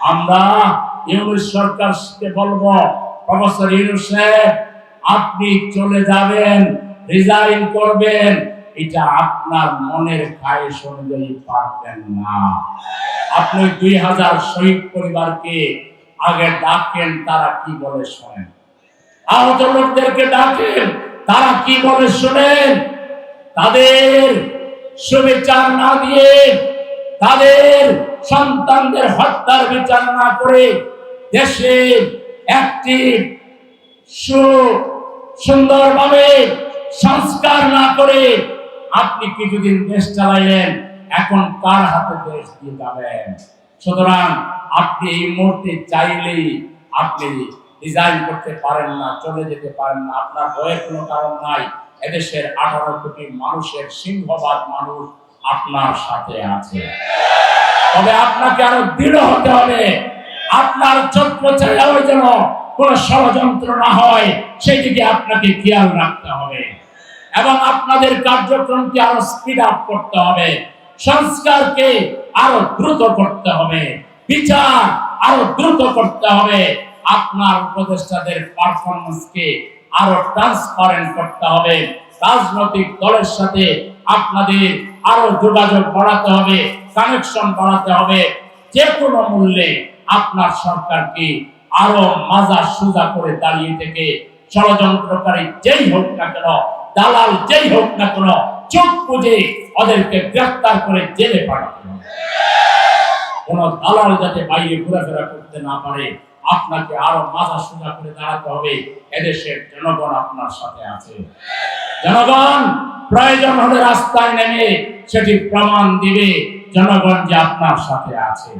আমরা ইউনুস সরকারকে বলব, প্রফেসর ইউনুস সাহেব, আপনি চলে যাবেন, রিজাইন করবেন। এটা আপনার মনের খায়েশ অনুযায়ী পারবেন না। আপনি দুই হাজার শহীদ পরিবারকে আগে ডাকেন, তারা কি বলে শোনেন? আহত লোকদেরকে ডাকেন, তারা কি বলে শোনেন? তাদের সুবিচার না দিয়ে তাদের সন্তানদের হত্যার বিচার না করে দেশে একটি সুন্দরভাবে সংস্কার না করে আপনি কিছুদিন দেশ চালাইলেন, এখন কার হাতে দেশ দিয়ে যাবেন? সুতরাং আপনি এই মুহূর্তে চাইলেই আপনি ডিজাইন করতে পারেন না, চলে যেতে পারেন না। আপনার ভয়ের কোনো কারণ নাই। এদেশের আঠারো কোটি মানুষের সিংহবাদ মানুষ আপনার সাথে আছে। তবে আপনাকে আরও দৃঢ় হতে হবে। আপনার চক্র চাইলেও যেন কোন ষড়যন্ত্র না হয় সেই দিকে আপনাকে খেয়াল রাখতে হবে। এবং আপনাদের কার্যক্রমকে আরও স্পিড আপ করতে হবে। সংস্কারকে আরও দ্রুত করতে হবে। বিচার আরও দ্রুত করতে হবে। আপনার উপদেষ্টাদের পারফরমেন্সকে আরও ট্রান্সপারেন্ট করতে হবে। রাজনৈতিক দলের সাথে আপনাদের আরও যোগাযোগ বাড়াতে হবে। কানেকশন বাড়াতে হবে। যে কোনো মূল্যে আপনার সরকারকে আরও মাজা সুজা করে দাঁড়িয়ে থেকে ষড়যন্ত্রকারী যেই হোক না কেন, দালাল যেই হোক না কেন, চোখ বুঝে ওদেরকে গ্রেফতার করে জেলে হবে। কোন দালাল যাতে বাইরে ঘোরাফেরা করতে না পারে, আপনাকে আরও মাথা সোজা করে দাঁড়াতে হবে। এদেশের জনগণ আপনার সাথে আছে। জনগণ, প্রয়োজন হলে রাস্তায় নেমে সেটি প্রমাণ দিবে। জনগণ যে আপনার সাথে আছে।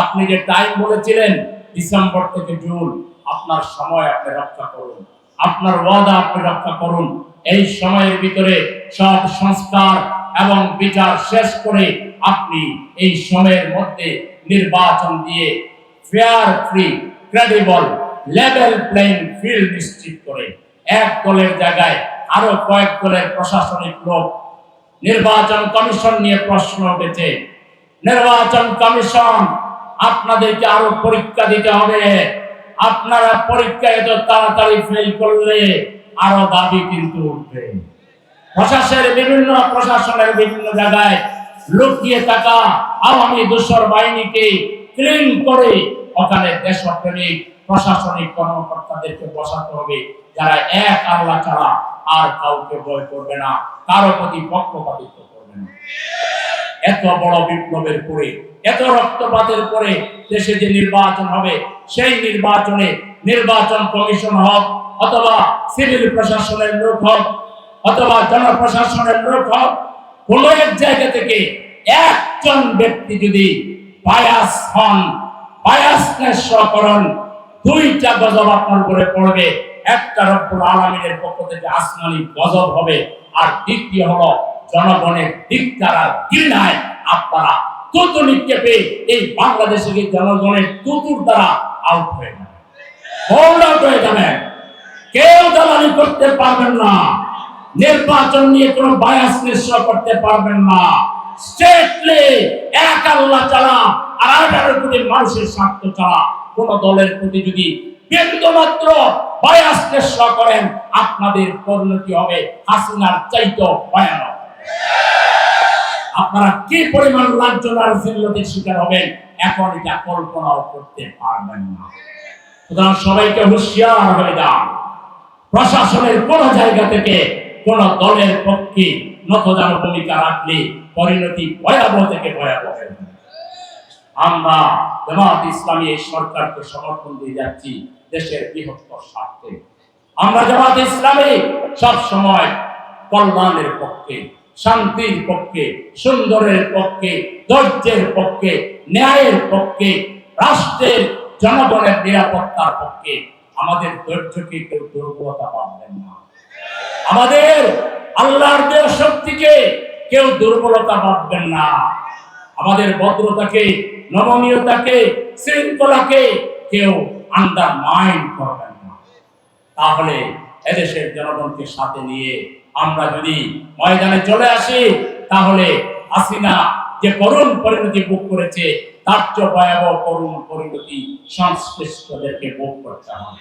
আপনি যে টাইম বলেছিলেন ডিসেম্বর থেকে জুন আপনার সময় আপনি রক্ষা করুন। আপনার ওয়াদা আপনি রক্ষা করুন। এই সময়ের ভিতরে সব সংস্কার এবং বিচার শেষ করে আপনি এই সময়ের মধ্যে নির্বাচন দিয়ে fair free credible level playing field নিশ্চিত করে এক দলের জায়গায় আরও কয়েক দলের প্রশাসনিক লোক নির্বাচন কমিশন নিয়ে প্রশ্ন উঠেছে। নির্বাচন কমিশন, আপনাদেরকে আরও পরীক্ষা দিতে হবে। আপনারা পরীক্ষা এত তাড়াতাড়ি ফেল করলে আরও দাবি কিন্তু উঠবে। প্রশাসনের বিভিন্ন প্রশাসনের বিভিন্ন জায়গায় লুকিয়ে থাকা আওয়ামী দোসর বাহিনীকে ক্লিন করে ওখানে দেশপ্রেমিক, প্রশাসনিক কর্মকর্তাদেরকে বসাতে হবে। যারা এক আল্লাহ ছাড়া আর কাউকে ভয় করবে না, কারও প্রতি পক্ষপাতিত্ব করবে না। এত বড় বিপ্লবের পরে, এত রক্তপাতের পরে দেশে যে নির্বাচন হবে, সেই নির্বাচনে নির্বাচন কমিশন হোক, অথবা সিভিল প্রশাসনের লোক হোক, অথবা জনপ্রশাসনের লোক হোক, কোন এক জায়গা থেকে একজন ব্যক্তি যদি বায়াস হন বায়াসনেস করেন দুইটা গজব আপনার উপরে পড়বে। একটা রব্বুল আলমিনের পক্ষ থেকে আসমানি গজব হবে। আর দ্বিতীয় হলো, জনগণের দিক দ্বারা ঘৃণায় আপনারা তুতু নিক্ষেপে এই বাংলাদেশের এই জনগণের তুতুর দ্বারা আউট হয়ে যাবে কেউ দালালি করতে পারবেন না। নির্বাচন নিয়ে কোনো বায়াস নিশ্চয় করতে পারবেন না। স্টেটলি এক আল্লাহ চালা আর আঠারো কোটি মানুষের স্বার্থ চালা কোন দলের প্রতি যদি বিন্দু মাত্র বায়াস নিশ্চয় করেন, আপনাদের পরিণতি হবে হাসিনার চাইতে ভয়ানক। আপনারা কি পরিমাণ লাঞ্ছনার জিল্লতির শিকার হবেন, এখন এটা কল্পনাও করতে পারবেন না। সুতরাং সবাইকে হুঁশিয়ার হয়ে যান। প্রশাসনের কোন জায়গা থেকে কোন দলের পক্ষে ভূমিকা রাখলে পরিণতি ভয়াবহ থেকে ভয়াবহ আমরা জামাত ইসলামী সরকারকে সমর্থন দিয়ে যাচ্ছি। দেশের বৃহত্তর স্বার্থে। আমরা জামাত ইসলামী সব সময় কল্যাণের পক্ষে, শান্তির পক্ষে, সুন্দরের পক্ষে, ধৈর্যের পক্ষে, ন্যায়ের পক্ষে, রাষ্ট্রের, জনগণের নিরাপত্তার পক্ষে আমাদের ধৈর্যকে কেউ দুর্বলতা পাবেন না। আমাদের আল্লাহর দেহ শক্তিকে কেউ দুর্বলতা ভাববেন না। আমাদের ভদ্রতাকে, নমনীয়তাকে, শৃঙ্খলাকে কেউ আন্ডার মাইন্ড করবেন না। তাহলে এদেশের জনগণকে সাথে নিয়ে আমরা যদি ময়দানে চলে আসি, তাহলে হাসিনা যে করুণ পরিণতি ভোগ করেছে, তার চেয়ে ভয়াবহ করুণ পরিণতি সংশ্লিষ্টদেরকে ভোগ করতে হবে।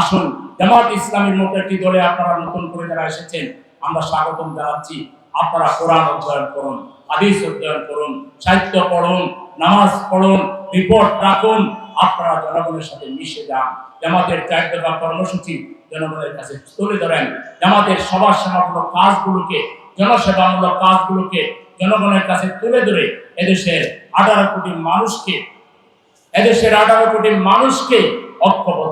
আসুন, জামাত ইসলামের মতো একটি দলে আপনারা নতুন করে যারা এসেছেন, আমরা স্বাগতম জানাচ্ছি। আপনারা কোরআন অধ্যয়ন করুন, হাদিস অধ্যয়ন করুন, সাহিত্য পড়ুন, নামাজ পড়ুন, রিপোর্ট রাখুন আপনারা জনগণের সাথে মিশে যান। জামাতের ত্যাগ দেওয়া কর্মসূচি জনগণের কাছে তুলে ধরেন। জামাতের সবার সেবামূলক কাজগুলোকে, জনসেবামূলক কাজগুলোকে জনগণের কাছে তুলে ধরে এদেশের আঠারো কোটি মানুষকে, এদেশের আঠারো কোটি মানুষকে ঐক্যবদ্ধ